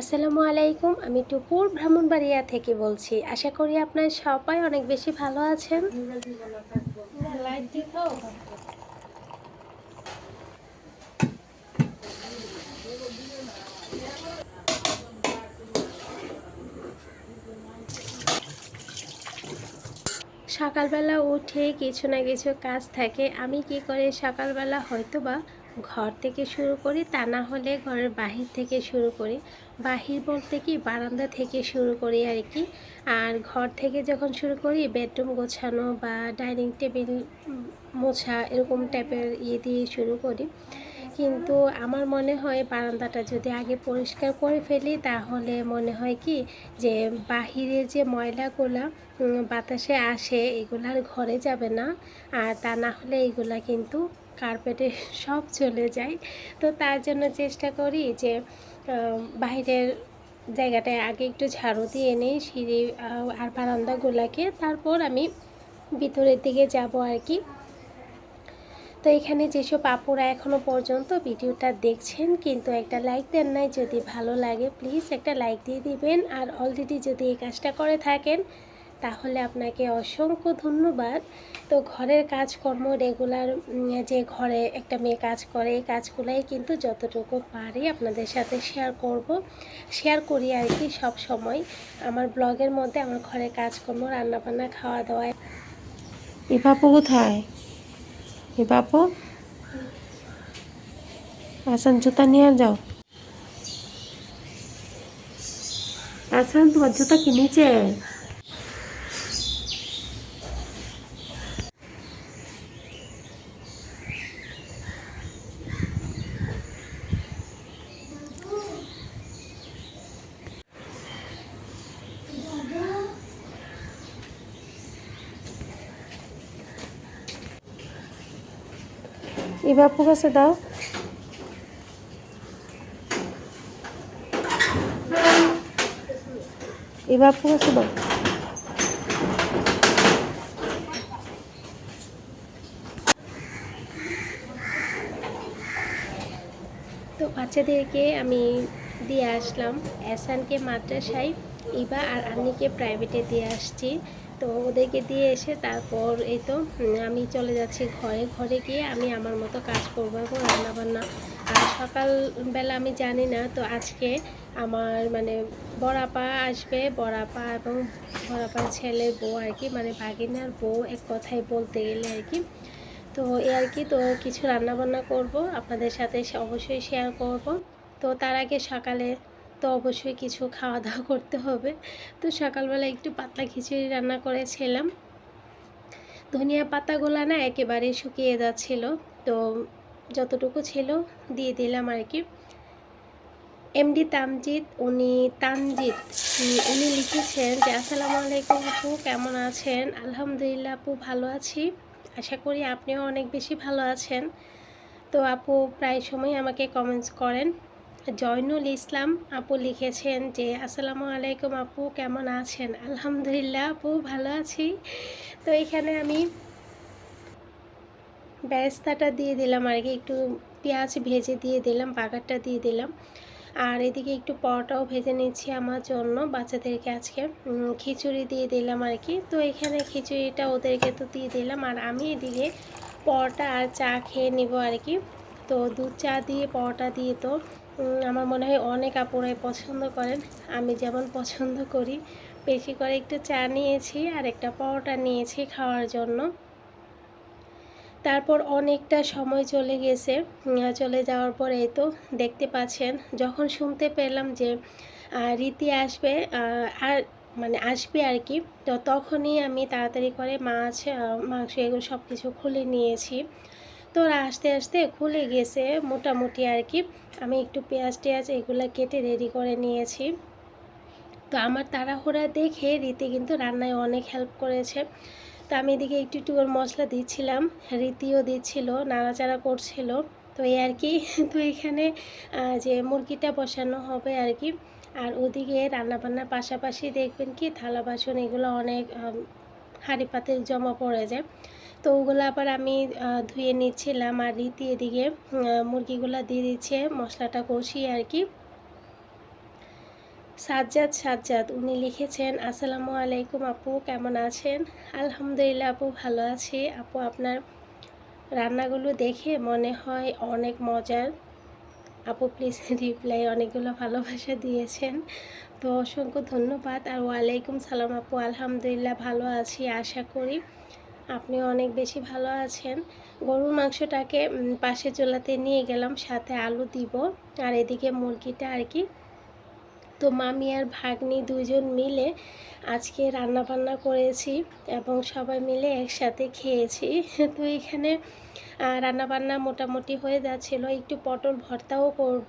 আসসালামু আলাইকুম, আমি টুপুর ব্রাহ্মণবাড়িয়া থেকে বলছি। আশা করি আপনার সবাই অনেক বেশি ভালো আছেন। সকালবেলা উঠে কিছু না কিছু কাজ থাকে। আমি কি করে সকালবেলা হয়তো বা ঘর থেকে শুরু করি, তা না হলে ঘরের বাহির থেকে শুরু করি। বাহির বলতে কি, বারান্দা থেকে শুরু করি আর কি। আর ঘর থেকে যখন শুরু করি, বেডরুম গোছানো বা ডাইনিং টেবিল মোছা এরকম টাইপের ইয়ে দিয়ে শুরু করি। কিন্তু আমার মনে হয় বারান্দাটা যদি আগে পরিষ্কার করে ফেলি, তাহলে মনে হয় কি, যে বাহিরে যে ময়লাগুলা বাতাসে আসে এগুলো আর ঘরে যাবে না। আর তা না হলে এগুলা কিন্তু কার্পেটে সব চলে যায়। তো তার জন্য চেষ্টা করি যে বাইরের জায়গাটায় আগে একটু ঝাড়ু দিয়ে নিই, সিঁড়ি আর বারান্দাগুলাকে। তারপর আমি ভিতরের দিকে যাব আর কি। তো এখানে যেসব আপুরা এখনও পর্যন্ত ভিডিওটা দেখছেন, কিন্তু একটা লাইক দেন নাই, যদি ভালো লাগে, প্লিজ একটা লাইক দিয়ে দিবেন। আর অলরেডি যদি এই কাজটা করে থাকেন তাহলে আপনাকে অসংখ্য ধন্যবাদ। তো ঘরের কাজকর্ম রেগুলার যে ঘরে একটা মেয়ে কাজ করে, এই কাজগুলাই কিন্তু যতটুকু পারি আপনাদের সাথে শেয়ার করব। শেয়ার করি আর কি সব সময়। আমার ব্লগের মধ্যে আমার ঘরের কাজকর্ম, রান্নাবান্না খাওয়া দাওয়া এ বাপু কোথায়? এ বাপু? আসান, জুতা নিয়ে যাও। আসান, তোমার জুতা কি নিচে? এ বাপু কাছে দাও। এ বাপু কাছে দাও। তো বাচ্চাদেরকে আমি দিয়ে আসলাম। এসানকে মাদ্রাসায়, ইবা আর আন্নিকে প্রাইভেটে দিয়ে আসছি। তো ওদেরকে দিয়ে এসে তারপর এই তো আমি চলে যাচ্ছি ঘরে। ঘরে গিয়ে আমি আমার মতো কাজ করব এবং রান্নাবান্না। আর সকালবেলা আমি জানি না, তো আজকে আমার মানে বড়াপা আসবে। বড়াপা এবং বড়াপার ছেলের বউ আর কি মানে ভাগিনার বউ এক কথায় বলতে গেলে আর কি। তো এই আর কি, তো কিছু রান্না বান্না করব, আপনাদের সাথে অবশ্যই শেয়ার করব। তো তার আগে সকালে তো অবশ্যই কিছু খাওয়া দাওয়া করতে হবে। তো সকালবেলা একটু পাতলা খিচুড়ি রান্না করেছিলাম। ধনিয়া পাতাগুলো না একেবারে শুকিয়ে যাচ্ছিল। তো যতটুকু ছিল দিয়ে দিলাম আর কি এমডি তামজিৎ, উনি তানজিৎ, উনি লিখেছেন যে, আসসালামু আলাইকুম আপু, কেমন আছেন? আলহামদুলিল্লাহ আপু ভালো আছি। আশা করি আপনিও অনেক বেশি ভালো আছেন। তো আপু প্রায় সময় আমাকে কমেন্টস করেন। জয়নুল ইসলাম আপু লিখেছেন যে, আসসালামু আলাইকুম আপু, কেমন আছেন? আলহামদুলিল্লাহ আপু ভালো আছি। তো এখানে আমি ব্যস্তাটা দিয়ে দিলাম আর কি, একটু পেঁয়াজ ভেজে দিয়ে দিলাম, বাগারটা দিয়ে দিলাম। আর এদিকে একটু পরোটাও ভেজে নিচ্ছি আমার জন্য বাচ্চাদেরকে আজকে। খিচুড়ি দিয়ে দিলাম আর কি। তো এখানে খিচুড়িটা ওদেরকে তো দিয়ে দিলাম আর আমি এদিকে পরোটা আর চা খেয়ে নিব আর কি। তো দুধ চা দিয়ে, পরোটা দিয়ে তো আমার মনে হয় অনেক আপুরাই পছন্দ করেন। আমি যেমন পছন্দ করি, বেশি করে একটু চা নিয়েছি আর একটা পরোটা নিয়েছি খাওয়ার জন্য। তারপর অনেকটা সময় চলে গেছে চলে যাওয়ার পরে এই তো দেখতে পাচ্ছেন, যখন শুনতে পেলাম যে রীতি আসবে আর মানে আসবে আর কি, তো তখনই আমি তাড়াতাড়ি করে মাছ মাংস এগুলো সব কিছু খুলে নিয়েছি। তো আস্তে আস্তে খুলে গেছে মোটামুটি আর কি। আমি একটু পেঁয়াজ টেয়াজ এগুলো কেটে রেডি করে নিয়েছি। তো আমার তাড়াহুড়া দেখে রীতি কিন্তু রান্নায় অনেক হেল্প করেছে। তো আমি এদিকে একটু একটু করে মশলা দিচ্ছিলাম, রীতিও দিচ্ছিল, নাড়াচাড়া করছিল। তো এই আর কি, তো এখানে যে মুরগিটা বসানো হবে আর কি, আর ওদিকে রান্নাবান্নার পাশাপাশি দেখবেন কি থালা বাসন এগুলো অনেক হাঁড়ি পাতে জমা পড়ে যায়। তো ওগুলো আবার আমি ধুয়ে নিচ্ছিলাম আর রীতি এদিকে মুরগিগুলো দিয়ে দিচ্ছে, মশলাটা কষিয়ে আর কি। সাজ্জাদ সাজ্জাদ, উনি লিখেছেন, আসসালামু আলাইকুম আপু, কেমন আছেন? আলহামদুলিল্লাহ আপু ভালো আছি। আপু আপনার রান্নাগুলো দেখে মনে হয় অনেক মজার। আপু প্লিজ রিপ্লাই অনেকগুলো ভালোবাসা দিয়েছেন। তো অসংখ্য ধন্যবাদ। আর ওয়ালাইকুম সালাম আপু, আলহামদুলিল্লাহ ভালো আছি, আশা করি। আপনি অনেক বেশি ভালো আছেন। গরুর মাংসটাকে পাশে চুলাতে নিয়ে গেলাম, সাথে আলু দিব। আর এদিকে মুরগিটা আর কি। তো মামি আর ভাগ্নি দুজন মিলে আজকে রান্না বান্না করেছি এবং সবাই মিলে একসাথে খেয়েছি। তো এখানে রান্না বান্না মোটামুটি হয়ে যাচ্ছিল। একটু পটল ভর্তাও করব।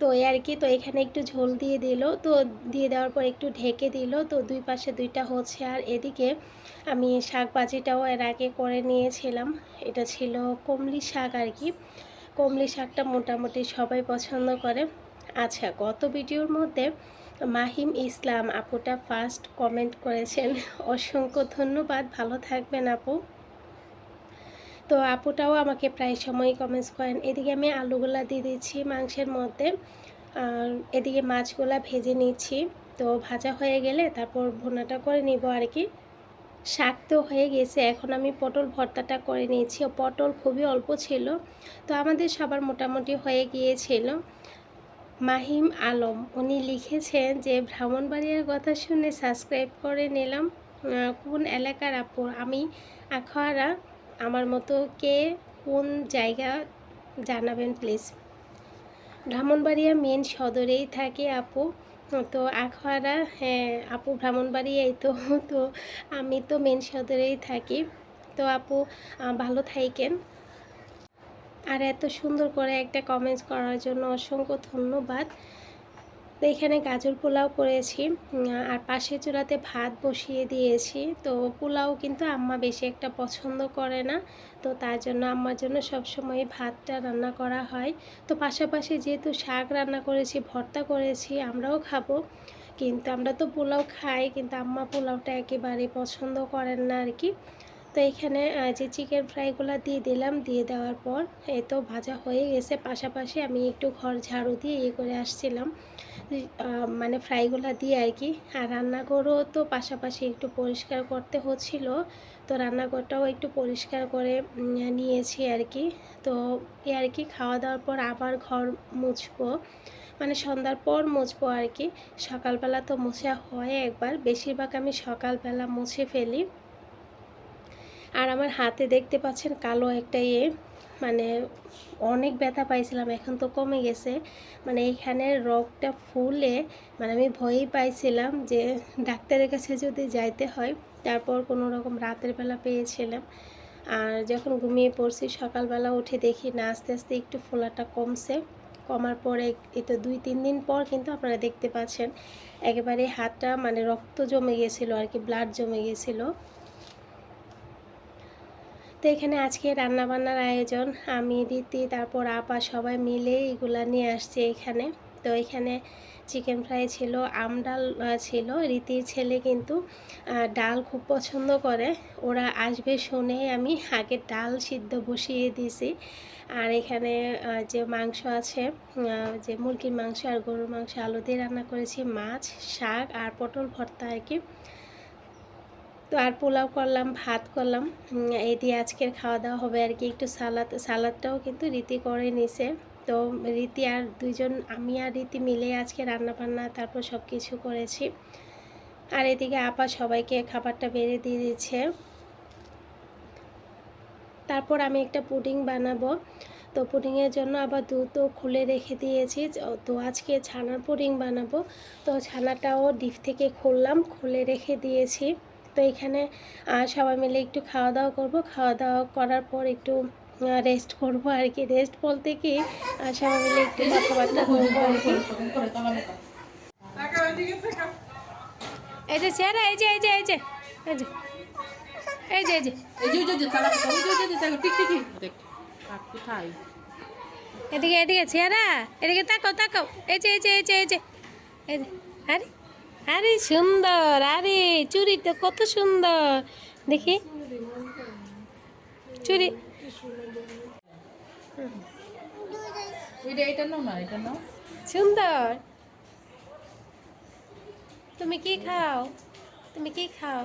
তো আর কি, তো এখানে একটু ঝোল দিয়ে দিল। তো দিয়ে দেওয়ার পর একটু ঢেকে দিল। তো দুই পাশে দুইটা হচ্ছে। আর এদিকে আমি শাক ভাজিটাও এর আগে করে নিয়েছিলাম। এটা ছিল কমলি শাক আর কি। কমলি শাকটা মোটামুটি সবাই পছন্দ করে। আচ্ছা গত ভিডিওর মধ্যে মাহিম ইসলাম আপুটা ফার্স্ট কমেন্ট করেছেন। অসংখ্য ধন্যবাদ। ভালো থাকবেন আপু। তো আপুটাও আমাকে প্রায় সময় কমেন্টস করেন। এদিকে আমি আলুগুলা দিয়ে দিচ্ছি মাংসের মধ্যে। আর এদিকে মাছগুলা ভেজে নিচ্ছি। তো ভাজা হয়ে গেলে তারপর ভুনাটা করে নিব আর কি। শাক তো হয়ে গেছে, এখন আমি পটল ভর্তাটা করে নিয়েছি। পটল খুবই অল্প ছিল, তো আমাদের সবার মোটামুটি হয়ে গিয়েছিল। মাহিম আলম, উনি লিখেছেন যে ভ্রমণবাড়িয়ার কথা শুনে সাবস্ক্রাইব করে নিলাম। কোন এলাকার আপু? আমি আখাড়া আমার মতো কে কোন জায়গা জানাবেন প্লিজ ব্রাহ্মণবাড়িয়া মেন সদরেই থাকে আপু। তো আখড়া হ্যাঁ আপু ব্রাহ্মণবাড়িয়াই তো তো আমি তো মেন সদরেই থাকি। তো আপু ভালো থাইকেন। আর এত সুন্দর করে একটা কমেন্টস করার জন্য অসংখ্য ধন্যবাদ। তো এখানে গাজর পোলাও করেছি। আর পাশে চুলাতে ভাত বসিয়ে দিয়েছি। তো পোলাও কিন্তু আম্মা বেশি একটা পছন্দ করে না। তো তার জন্য আম্মার জন্য সবসময় ভাতটা রান্না করা হয়। তো পাশাপাশি যেহেতু শাক রান্না করেছি, ভর্তা করেছি, আমরাও খাব। কিন্তু আমরা তো পোলাও খাই, কিন্তু আম্মা পোলাওটা একেবারে পছন্দ করেন না আর কি। তো এখানে যে চিকেন ফ্রাইগুলো দিয়ে দিলাম, দিয়ে দেওয়ার পর, এ তো ভাজা হয়ে গেছে। পাশাপাশি আমি একটু ঘর ঝাড়ু দিয়ে ইয়ে করে আসছিলাম। মানে ফ্রাইগুলো দিয়ে আর কি। আর রান্নাঘরও তো পাশাপাশি একটু পরিষ্কার করতে হচ্ছিল। তো রান্নাঘরটাও একটু পরিষ্কার করে নিয়েছি আর কি। তো এ আর কি, খাওয়া দাওয়ার পর আবার ঘর মুছবো। মানে সন্ধ্যার পর মুছবো আর কি। সকালবেলা তো মোছা হয় একবার। বেশিরভাগ আমি সকালবেলা মুছে ফেলি। আর আমার হাতে দেখতে পাচ্ছেন কালো একটা ইয়ে। মানে অনেক ব্যথা পাইছিলাম, এখন তো কমে গেছে। মানে এইখানে রগটা ফুলে মানে আমি ভয়ই পাইছিলাম যে ডাক্তারের কাছে যদি যাইতে হয়, তারপর কোনো রকম রাতের বেলা পেয়েছিলাম। আর যখন ঘুমিয়ে পড়ছি, সকালবেলা উঠে দেখি না, আস্তে আস্তে একটু ফোলাটা কমছে। কমার পরে তো দুই তিন দিন পর কিন্তু আপনারা দেখতে পাচ্ছেন, একেবারে হাতটা মানে রক্ত জমে গেছিল আর কি ব্লাড জমে গেছিল। তো এখানে আজকে রান্না বান্নার আয়োজন। আমি, রীতি, তারপর আপা সবাই মিলে এগুলা নিয়ে আসছে এখানে। তো এখানে চিকেন ফ্রাই ছিল আমডাল ছিল। রীতির ছেলে কিন্তু ডাল খুব পছন্দ করে। ওরা আসবে শুনে আমি আগে ডাল সিদ্ধ বসিয়ে দিয়েছি আর এখানে যে মাংস আছে যে মুরগির মাংস আর গরুর মাংস আলু দিয়ে রান্না করেছি, মাছ, শাক আর পটল ভর্তা আর কি। তো আর পোলাও করলাম, ভাত করলাম। এই দিয়ে আজকের খাওয়া দাওয়া হবে আর কি। একটু সালাদ, সালাদটাও কিন্তু রীতি করে নিছে। তো রীতি আর দুইজন, আমি আর রীতি মিলে আজকে রান্না বান্না তারপর সব কিছু করেছি। আর এদিকে আপা সবাইকে খাবারটা বেড়ে দিয়ে দিচ্ছে। তারপর আমি একটা পুডিং বানাবো। তো পুডিংয়ের জন্য আবার দুধও খুলে রেখে দিয়েছি। তো আজকে ছানার পুডিং বানাবো। তো ছানাটাও ডিপ থেকে খুললাম, খুলে রেখে দিয়েছি। তো এখানে সবাই মিলে একটু খাওয়া দাওয়া করব খাওয়া দাওয়া করার পর একটু রেস্ট করব আর কি রেস্ট বলতে কি সবাই মিলে একটু কথাবার্তা করব আর কি এই যে এই যে এই যে এই যে এই যে এই যে এই যে এদিকে এদিকে চেহারা এদিকে তাকাও তাকাও এই যে এই যে এই যে এই যে এই যে আরে আরে সুন্দর আরে চুড়িটা কত সুন্দর। দেখি। নাও সুন্দর। তুমি কি খাও? তুমি কি খাও?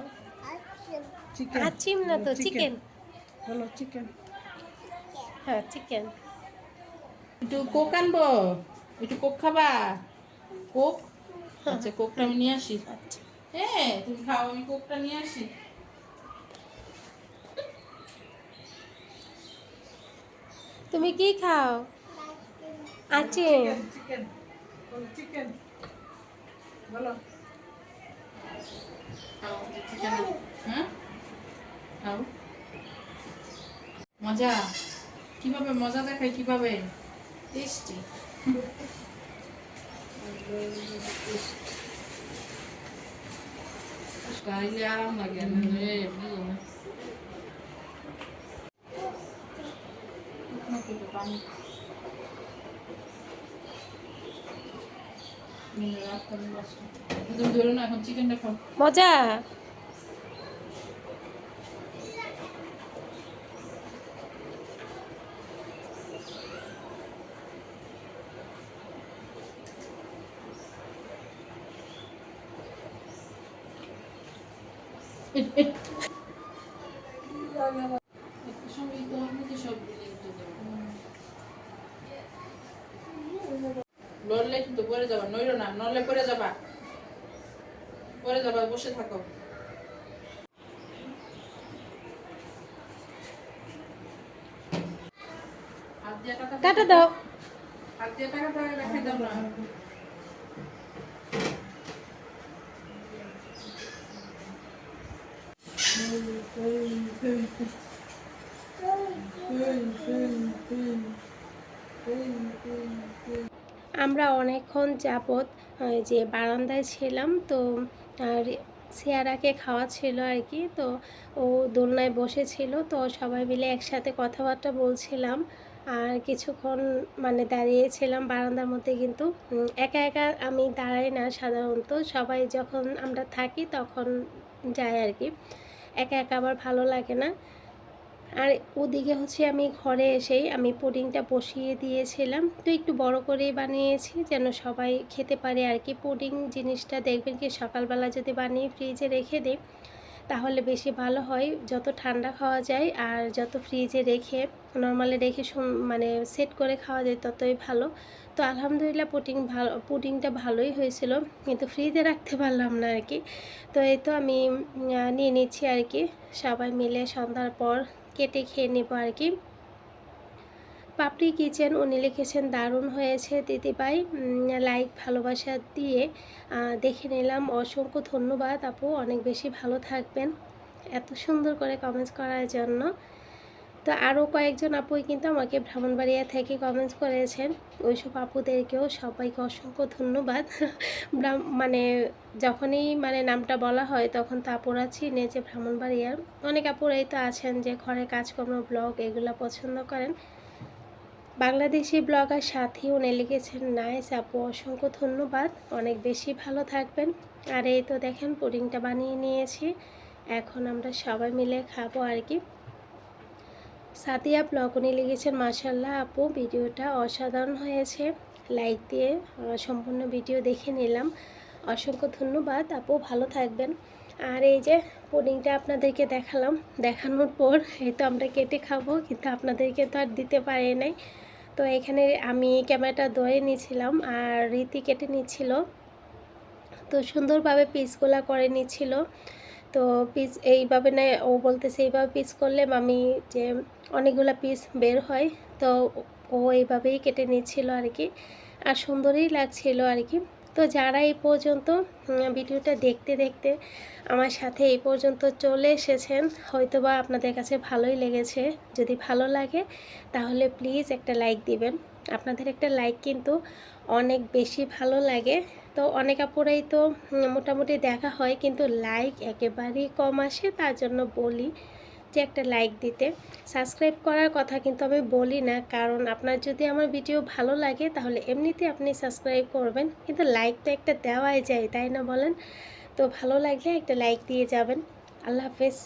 আচিম না তো? চিকেন বলো চিকেন হ্যাঁ চিকেন একটু কোক আনব। একটু কোক খাবা? কোক? আচ্ছা কোকটা আমি নিয়ে আসি? আচ্ছা। হ্যাঁ তুমি খাও আমি কোকটা নিয়ে আসি। তুমি কি খাও? আচিম চিকেন চিকেন বলো। হ্যাঁ? মজা? কীভাবে মজা দেখায় কীভাবে? টেস্টি। আরাম লাগে না রে মজা একটু সময় তো আমি তো সব দিলে একটু দেবো। লড়লে কিন্তু পরে যাবা নইরো না নড়লে পরে যাবা। পরে যাবা বসে থাকো। কাটা দাও। হাত দিয়ে টাকা টাকা রেখে দাও না। আমরা অনেকক্ষণ আহ, যে বারান্দায় ছিলাম তো আর সিয়ারাকে খাওয়া ছিল আর কি তো ও দোলনায় বসেছিল তো সবাই মিলে একসাথে কথাবার্তা বলছিলাম। আর কিছুক্ষণ মানে দাঁড়িয়েছিলাম বারান্দার মধ্যে কিন্তু একা একা আমি দাঁড়াই না সাধারণত সবাই যখন আমরা থাকি তখন যাই আর কি। একা একা আবার ভালো লাগে না। আর ওদিকে হচ্ছে আমি ঘরে এসেই আমি পুডিংটা বসিয়ে দিয়েছিলাম। তো একটু বড় করে বানিয়েছি যেন সবাই খেতে পারে আর কি। পুডিং জিনিসটা দেখবেন কি সকালবেলা যদি বানিয়ে ফ্রিজে রেখে দিই তাহলে বেশি ভালো হয় যত ঠান্ডা খাওয়া যায় আর যত ফ্রিজে রেখে নর্মালি রেখে মানে সেট করে খাওয়া যায় ততই ভালো। তো আলহামদুলিল্লাহ পুটিং ভালো পুটিংটা ভালোই হয়েছিল। কিন্তু ফ্রিজে রাখতে পারলাম না আর কি তো এই তো আমি নিয়ে নিচ্ছি আর কি সবাই মিলে সন্ধ্যার পর কেটে খেয়ে নেব আর কি পাপড়ি কিচেন উনি লিখেছেন, দারুণ হয়েছে দিদিভাই। লাইক ভালোবাসা দিয়ে দেখে নিলাম। অসংখ্য ধন্যবাদ আপু, অনেক বেশি ভালো থাকবেন। এত সুন্দর করে কমেন্টস করার জন্য। তো আরও কয়েকজন আপুই কিন্তু আমাকে ভ্রমণবাড়িয়া থেকে কমেন্টস করেছেন। ওইসব আপুদেরকেও সবাইকে অসংখ্য ধন্যবাদ। মানে যখনই মানে নামটা বলা হয়, তখন তো আপুরা চিনে যে ভ্রমণবাড়িয়ার অনেক আপুরাই তো আছেন যে, ঘরে কাজকর্ম, ব্লগ এগুলো পছন্দ করেন। বাংলাদেশি ব্লগার সাথী উনি লিখেছেন, নাইস আপু, অসংখ্য ধন্যবাদ। অনেক বেশি ভালো থাকবেন। আর এই তো দেখেন, পুডিংটা বানিয়ে নিয়েছি। এখন আমরা সবাই মিলে খাব আর কি। সাদিয়া ব্লগ উনি লিখেছেন মাশাল্লাহ আপু, ভিডিওটা অসাধারণ হয়েছে। লাইক দিয়ে সম্পূর্ণ ভিডিও দেখে নিলাম। অসংখ্য ধন্যবাদ আপু, ভালো থাকবেন। আর এই যে পুডিংটা আপনাদেরকে দেখালাম, দেখানোর পর এই তো আমরা কেটে খাব, কিন্তু আপনাদেরকে তো আর দিতে পারি নাই। তো এখানে আমি ক্যামেরাটা ধরে নিয়েছিলাম আর রীতি কেটে নিচ্ছিল। তো সুন্দরভাবে পিসগুলা করে নিচ্ছিল। তো পিস এইভাবে না, ও বলতেছে এইভাবে পিস করলে আমি যে অনেকগুলো পিস বের হয়। তো ও এইভাবেই কেটে নিচ্ছিল আর কি আর সুন্দরই লাগছিল আর কি তো যারা এই পর্যন্ত ভিডিওটা দেখতে দেখতে আমার সাথে এই পর্যন্ত চলে এসেছেন, হয়তোবা আপনাদের কাছে ভালোই লেগেছে। যদি ভালো লাগে, তাহলে প্লিজ একটা লাইক দিবেন। আপনাদের একটা লাইক কিন্তু অনেক বেশি ভালো লাগে। তো অনেক আপুরাই তো মোটামুটি দেখা হয়, কিন্তু লাইক একেবারেই কম আসে, তার জন্য বলি। যে একটা লাইক দিতে। সাবস্ক্রাইব করার কথা কিন্তু আমি বলি না, কারণ আপনার যদি আমার ভিডিও ভালো লাগে, তাহলে এমনিতে আপনি সাবস্ক্রাইব করবেন, কিন্তু লাইক তো একটা দেওয়াই যায়, তাই না বলেন? তো ভালো লাগলে একটা লাইক দিয়ে যাবেন। আল্লাহ হাফেজ।